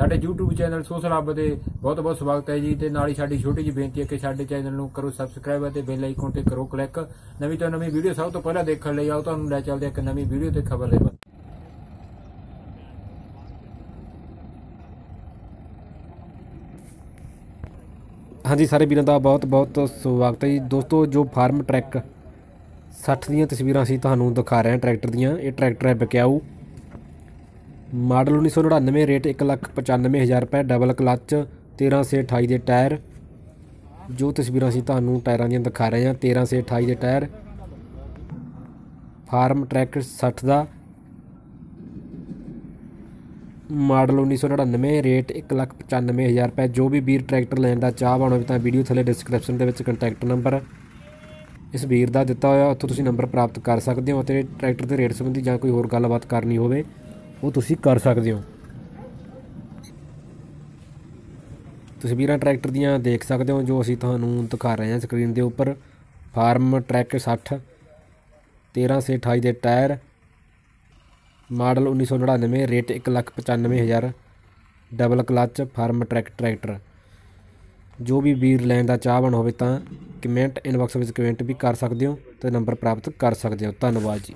ਸਾਡੇ YouTube channel social ਹੱਬ ਦੇ ਬਹੁਤ ਬਹੁਤ ਸਵਾਗਤ ਹੈ ਜੀ ਤੇ ਨਾਲ ਹੀ ਸਾਡੀ ਛੋਟੀ ਜਿਹੀ ਬੇਨਤੀ ਹੈ ਕਿ ਸਾਡੇ ਚੈਨਲ ਨੂੰ ਕਰੋ ਸਬਸਕ੍ਰਾਈਬ ਅਤੇ ਬੈਲ ਆਈਕਨ ਤੇ ਕਰੋ ਕਲਿੱਕ ਨਵੀਂ ਤੋਂ ਨਵੀਂ ਵੀਡੀਓ ਸਭ ਤੋਂ ਪਹਿਲਾਂ ਦੇਖਣ ਲਈ ਆਓ, ਤੁਹਾਨੂੰ ਲੈ ਚੱਲਦੇ ਹਾਂ ਇੱਕ ਨਵੀਂ ਵੀਡੀਓ ਤੇ ਖਬਰ ਦੇ ਹਾਂਜੀ, ਸਾਰੇ ਵੀਰਾਂ ਦਾ ਬਹੁਤ ਬਹੁਤ ਸਵਾਗਤ ਹੈ ਜੀ। ਦੋਸਤੋ, ਜੋ ਫਾਰਮ ਟਰੈਕ 60 ਦੀਆਂ ਤਸਵੀਰਾਂ ਅਸੀਂ ਤੁਹਾਨੂੰ ਦਿਖਾ ਰਹੇ ਹਾਂ ਟਰੈਕਟਰ ਦੀਆਂ, ਇਹ ਟਰੈਕਟਰ ਹੈ ਬਕਿਆਊ। ਮਾਡਲ 1999 ਰੇਟ 195000 ਰੁਪਏ ਡਬਲ ਕਲੱਚ 13 ਸੇ 28 ਦੇ ਟਾਇਰ। ਜੋ ਤਸਵੀਰਾਂ ਅਸੀਂ ਤੁਹਾਨੂੰ ਟਾਇਰਾਂ ਦੀਆਂ ਦਿਖਾ ਰਹੇ ਹਾਂ 13 ਸੇ 28 ਦੇ ਟਾਇਰ। ਫਾਰਮ ਟਰੈਕ 60 ਦਾ। ਮਾਡਲ 1999 ਰੇਟ 195000 ਰੁਪਏ। ਜੋ ਵੀ ਵੀਰ ਟਰੈਕਟਰ ਲੈਣ ਦਾ ਚਾਹ ਹੋਵੇ ਤਾਂ ਵੀਡੀਓ ਥੱਲੇ ਡਿਸਕ੍ਰਿਪਸ਼ਨ ਦੇ ਵਿੱਚ ਕੰਟੈਕਟ ਨੰਬਰ ਇਸ ਵੀਰ ਦਾ ਦਿੱਤਾ ਹੋਇਆ, ਉੱਥੋਂ ਤੁਸੀਂ ਨੰਬਰ ਪ੍ਰਾਪਤ ਕਰ ਸਕਦੇ ਹੋ ਅਤੇ ਟਰੈਕਟਰ ਦੇ ਰੇਟ ਸੰਬੰਧੀ ਜਾਂ ਕੋਈ ਹੋਰ ਗੱਲਬਾਤ ਕਰਨੀ ਹੋਵੇ। ਉਹ ਤੁਸੀਂ ਕਰ ਸਕਦੇ ਹੋ। ਤਸਵੀਰਾਂ ਟਰੈਕਟਰ ਦੀਆਂ ਦੇਖ ਸਕਦੇ ਹੋ, ਜੋ ਅਸੀਂ ਤੁਹਾਨੂੰ ਦਿਖਾ ਰਹੇ ਹਾਂ ਸਕਰੀਨ ਦੇ ਉੱਪਰ। ਫਾਰਮ ਟਰੈਕ 60 13 ਸੇ 28 ਦੇ tyre. Model 1999 rate 195000 double clutch, Farmtrac tractor. ਜੋ ਵੀ ਵੀਰ ਲੈਣ ਦਾ ਚਾਹਵਾਨ ਹੋਵੇ ਤਾਂ ਕਮੈਂਟ ਇਨਬਾਕਸ ਵਿੱਚ ਕਮੈਂਟ ਵੀ ਕਰ ਸਕਦੇ ਹੋ ਤੇ ਨੰਬਰ ਪ੍ਰਾਪਤ ਕਰ ਸਕਦੇ ਹੋ। ਧੰਨਵਾਦ ਜੀ।